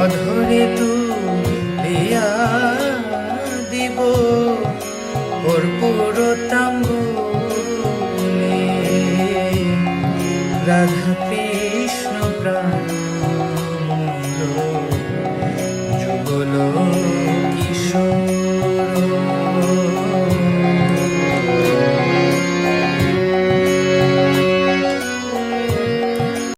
করে তুলিয়া দিব ওর রাধা কৃষ্ণ প্রাণ